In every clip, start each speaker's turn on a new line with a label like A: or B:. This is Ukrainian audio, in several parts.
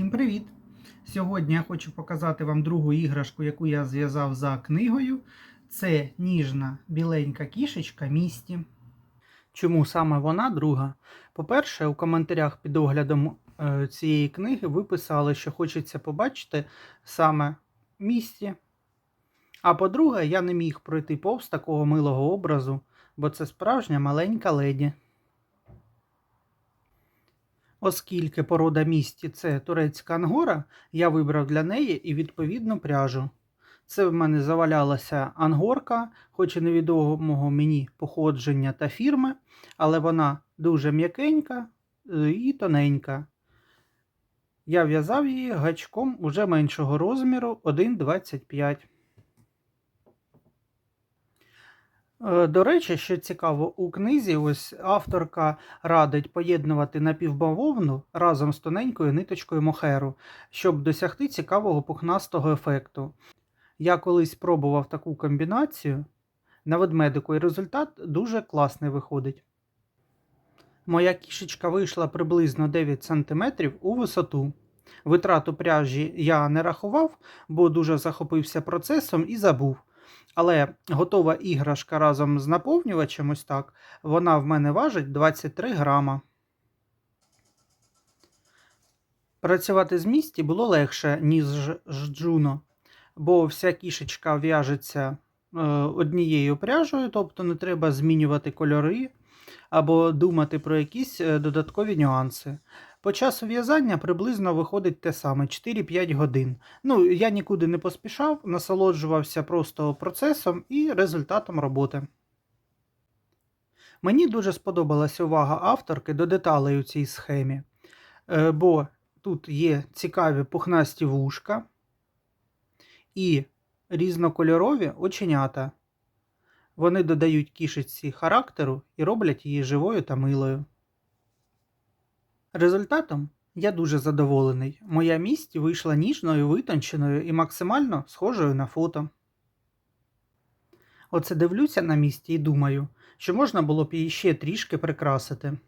A: Всім привіт! Сьогодні я хочу показати вам другу іграшку, яку я зв'язав за книгою. Це ніжна біленька кішечка місті. Чому саме вона друга? По-перше, у коментарях під оглядом е, цієї книги ви писали, що хочеться побачити саме місті. А по-друге, я не міг пройти повз такого милого образу, бо це справжня маленька леді. Оскільки порода місті це турецька ангора, я вибрав для неї і відповідну пряжу. Це в мене завалялася ангорка, хоч і невідомого мені походження та фірми, але вона дуже м'якенька е, і тоненька. Я в'язав її гачком уже меншого розміру 1,25. До речі, що цікаво, у книзі ось авторка радить поєднувати напівбавовну разом з тоненькою ниточкою мохеру, щоб досягти цікавого пухнастого ефекту. Я колись пробував таку комбінацію на ведмедику, і результат дуже класний виходить. Моя кішечка вийшла приблизно 9 см у висоту. Витрату пряжі я не рахував, бо дуже захопився процесом і забув. Але готова іграшка разом з наповнювачем, ось так, вона в мене важить 23 грама. Працювати з місті було легше, ніж з джуно, бо вся кішечка в'яжеться е, однією пряжею, тобто не треба змінювати кольори або думати про якісь е, додаткові нюанси. По часу в'язання приблизно виходить те саме 4-5 годин. Ну, я нікуди не поспішав, насолоджувався просто процесом і результатом роботи. Мені дуже сподобалася увага авторки до деталей у цій схемі, Е, бо тут є цікаві пухнасті вушка і різнокольорові оченята. Вони додають кішечці характеру і роблять її живою та милою. Результатом я дуже задоволений. Моя мість вийшла ніжною, витонченою і максимально схожою на фото. Оце дивлюся на місті і думаю, що можна було б її ще трішки прикрасити.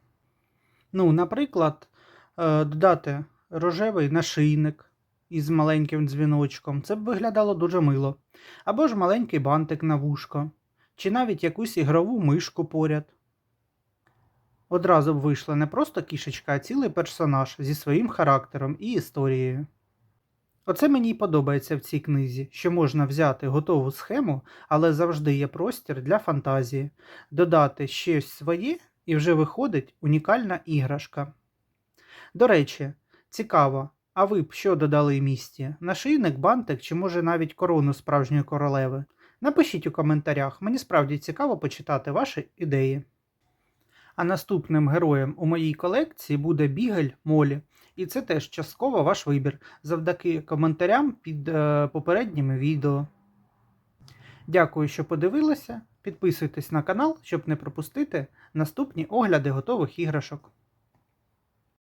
A: Ну, наприклад, е, додати рожевий нашийник із маленьким дзвіночком. Це б виглядало дуже мило. Або ж маленький бантик на вушко, чи навіть якусь ігрову мишку поряд. Одразу б вийшла не просто кішечка, а цілий персонаж зі своїм характером і історією. Оце мені й подобається в цій книзі, що можна взяти готову схему, але завжди є простір для фантазії, додати щось своє і вже виходить унікальна іграшка. До речі, цікаво, а ви б що додали місті? Нашийник, бантик чи може навіть корону справжньої королеви? Напишіть у коментарях, мені справді цікаво почитати ваші ідеї. А наступним героєм у моїй колекції буде Бігель Молі. І це теж частково ваш вибір завдяки коментарям під е, попередніми відео. Дякую, що подивилися. Підписуйтесь на канал, щоб не пропустити наступні огляди готових іграшок.